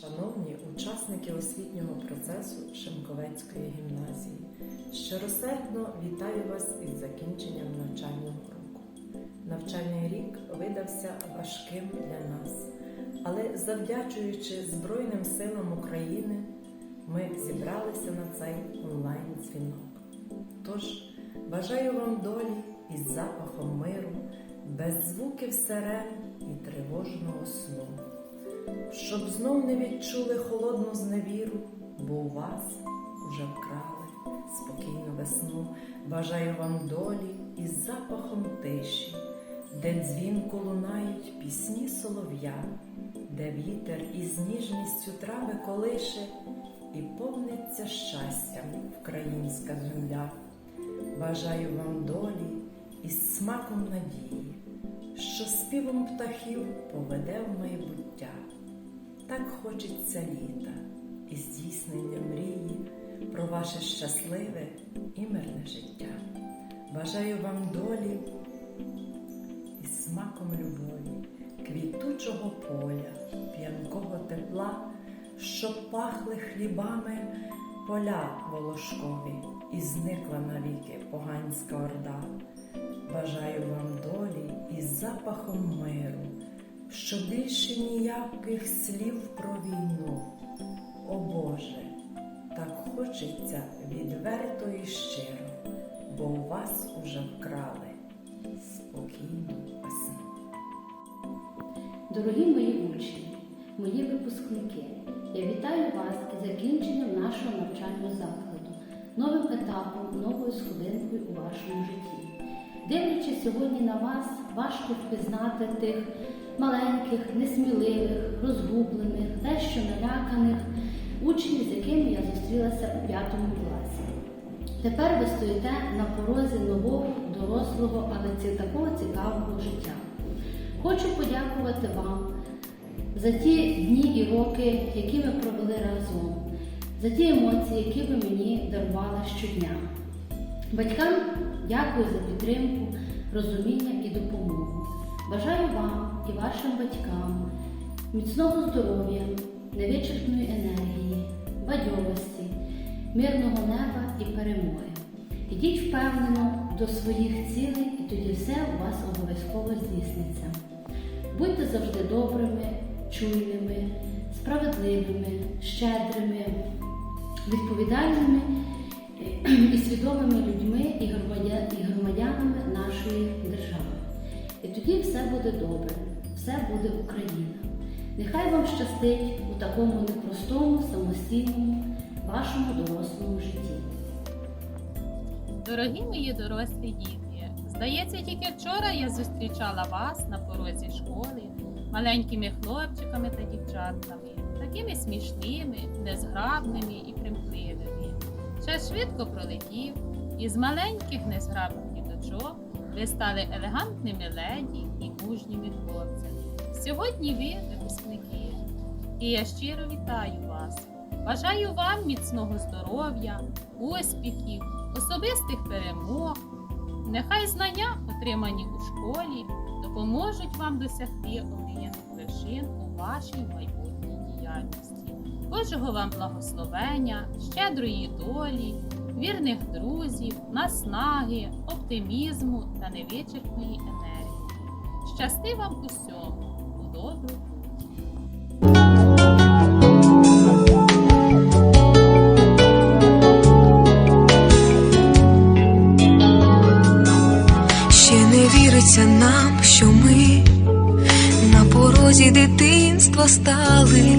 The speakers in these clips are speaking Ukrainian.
Шановні учасники освітнього процесу Шимковецької гімназії, щиросердно вітаю вас із закінченням навчального року. Навчальний рік видався важким для нас, але завдячуючи Збройним силам України, ми зібралися на цей онлайн-дзвінок. Тож бажаю вам долі із запахом миру, без звуків сирен і тривожного сну щоб знов не відчули холодну зневіру, бо у вас уже вкрали спокійну весну. Бажаю вам долі із запахом тиші, де дзвінко лунають пісні солов'я, де вітер із ніжністю трави колише і повниться щастям українська земля. Бажаю вам долі із смаком надії, що співом птахів поведе в майбуття. Так хочеться літа і здійснення мрії про ваше щасливе і мирне життя. Бажаю вам долі і смаком любові, квітучого поля, п'янкого тепла, щоб пахли хлібами поля волошкові, і зникла навіки поганська орда. Бажаю вам долі і запахом миру що більше ніяких слів про війну. О Боже, так хочеться відверто і щиро, бо у вас уже вкрали спокійну весну. Дорогі мої учні, мої випускники, я вітаю вас із закінченням нашого навчального закладу, новим етапом, новою сходинкою у вашому житті. Дивлячись сьогодні на вас, важко впізнати тих маленьких, несміливих, розгублених, дещо наляканих учнів, з якими я зустрілася у п'ятому класі. Тепер ви стоїте на порозі нового, дорослого, але це такого цікавого життя. Хочу подякувати вам за ті дні і роки, які ми провели разом, за ті емоції, які ви мені дарували щодня. Батькам дякую за підтримку, розуміння і допомогу. Бажаю вам і вашим батькам міцного здоров'я, невичерпної енергії, бадьорості, мирного неба і перемоги. Ідіть впевнено до своїх цілей, і тоді все у вас обов'язково здійсниться. Будьте завжди добрими, чуйними, справедливими, щедрими, відповідальними і свідомими людьми і громадянами нашої держави. І тоді все буде добре, все буде Україна. Нехай вам щастить у такому непростому, самостійному, вашому дорослому житті. Дорогі мої дорослі діти, здається, тільки вчора я зустрічала вас на порозі школи маленькими хлопчиками та дівчатками, такими смішними, незграбними і примхливими. Час швидко пролетів, і з маленьких незграбних діточок ви стали елегантними леді і мужніми хлопцями. Сьогодні ви випускники, і я щиро вітаю вас. Бажаю вам міцного здоров'я, успіхів, особистих перемог. Нехай знання, отримані у школі, допоможуть вам досягти омріяних вершин у вашій майбутній діяльності. Божого вам благословення, щедрої долі, вірних друзів, наснаги, оптимізму та невичерпної енергії. Щасти вам усьому, у добру. Віриться нам, що ми на порозі дитинства стали,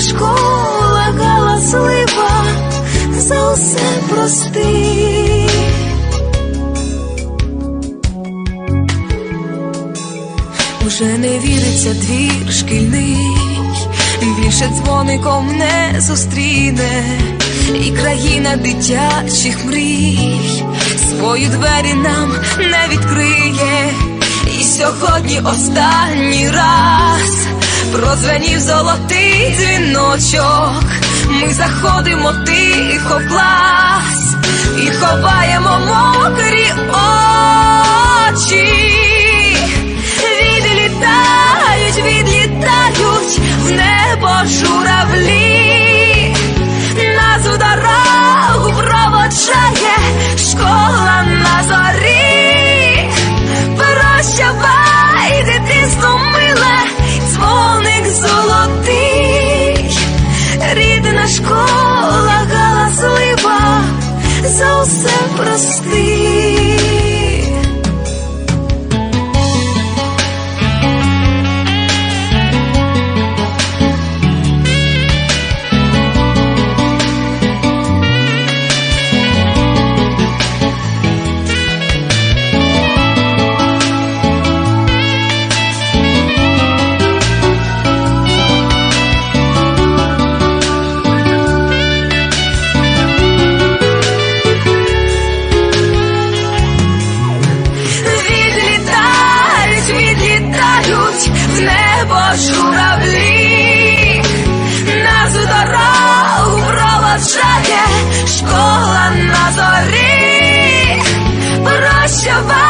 школа галаслива, за усе прости. Уже не віриться двір шкільний, більше дзвоником не зустріне, і країна дитячих мрій, свої двері нам не відкриє. І сьогодні останній раз прозвенів золотий дзвіночок. Ми заходимо тихо в клас і ховаємо мокрі очі. Зорі. Прощавай.